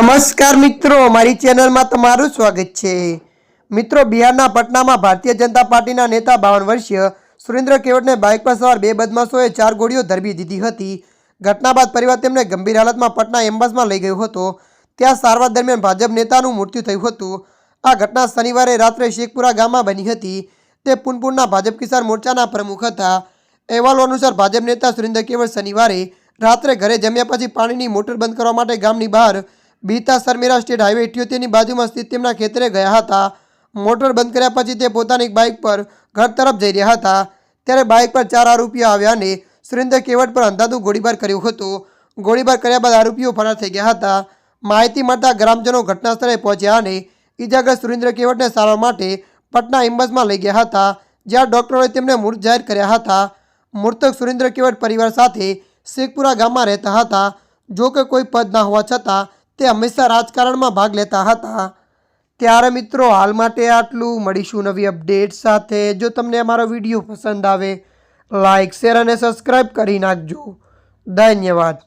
નમસ્કાર મિત્રો મારી ચેનલમાં તમારું સ્વાગત છે. મિત્રો, બિહારના પટનામાં ભારતીય જનતા પાર્ટીના નેતા બાવન વર્ષીય સુરેન્દ્ર કેવટને બાઇક પર સવાર બે બદમાશોએ ચાર ગોળીઓ ધરબી દીધી હતી. ઘટના બાદ પરિવાર તેમને ગંભીર હાલતમાં પટના એમ્બસમાં લઈ ગયો હતો. ત્યાં સારવાર દરમિયાન ભાજપ નેતાનું મૃત્યુ થયું હતું. આ ઘટના શનિવારે રાત્રે શેખપુરા ગામમાં બની હતી. તે પુનપુરના ભાજપ કિસાન મોરચાના પ્રમુખ હતા. અહેવાલો અનુસાર ભાજપ નેતા સુરેન્દ્ર કેવટ શનિવારે રાત્રે ઘરે જમ્યા પછી પાણીની મોટર બંધ કરવા માટે ગામની બહાર બીતા સરમેરા સ્ટેટ હાઈવે ઇઠ્યોતેરની બાજુમાં સ્થિત તેમના ખેતરે ગયા હતા. મોટર બંધ કર્યા પછી તે પોતાની બાઇક પર ઘર તરફ જઈ રહ્યા હતા. ત્યારે બાઇક પર ચાર આરોપીઓ આવ્યા અને સુરેન્દ્ર કેવટ પર અંધાધું ગોળીબાર કર્યો હતો. ગોળીબાર કર્યા બાદ આરોપીઓ ફરાર થઈ ગયા હતા. માહિતી મળતા ગ્રામજનો ઘટના સ્થળે પહોંચ્યા અને ઇજાગ્રસ્ત સુરેન્દ્ર કેવટને સારવાર માટે પટના એમ્બસમાં લઈ ગયા હતા, જ્યાં ડૉક્ટરોએ તેમને મૃત જાહેર કર્યા હતા. મૃતક સુરેન્દ્ર કેવટ પરિવાર સાથે શેખપુરા ગામમાં રહેતા હતા જો કે કોઈ પદ ના હોવા છતાં તે હંમેશા રાજકારણમાં ભાગ લેતા હતા. ત્યારે મિત્રો, હાલ માટે આટલું. મળીશું નવી અપડેટ સાથે. જો તમને અમારો વીડિયો પસંદ આવે લાઇક શેર અને સબસ્ક્રાઈબ કરી નાખજો. ધન્યવાદ.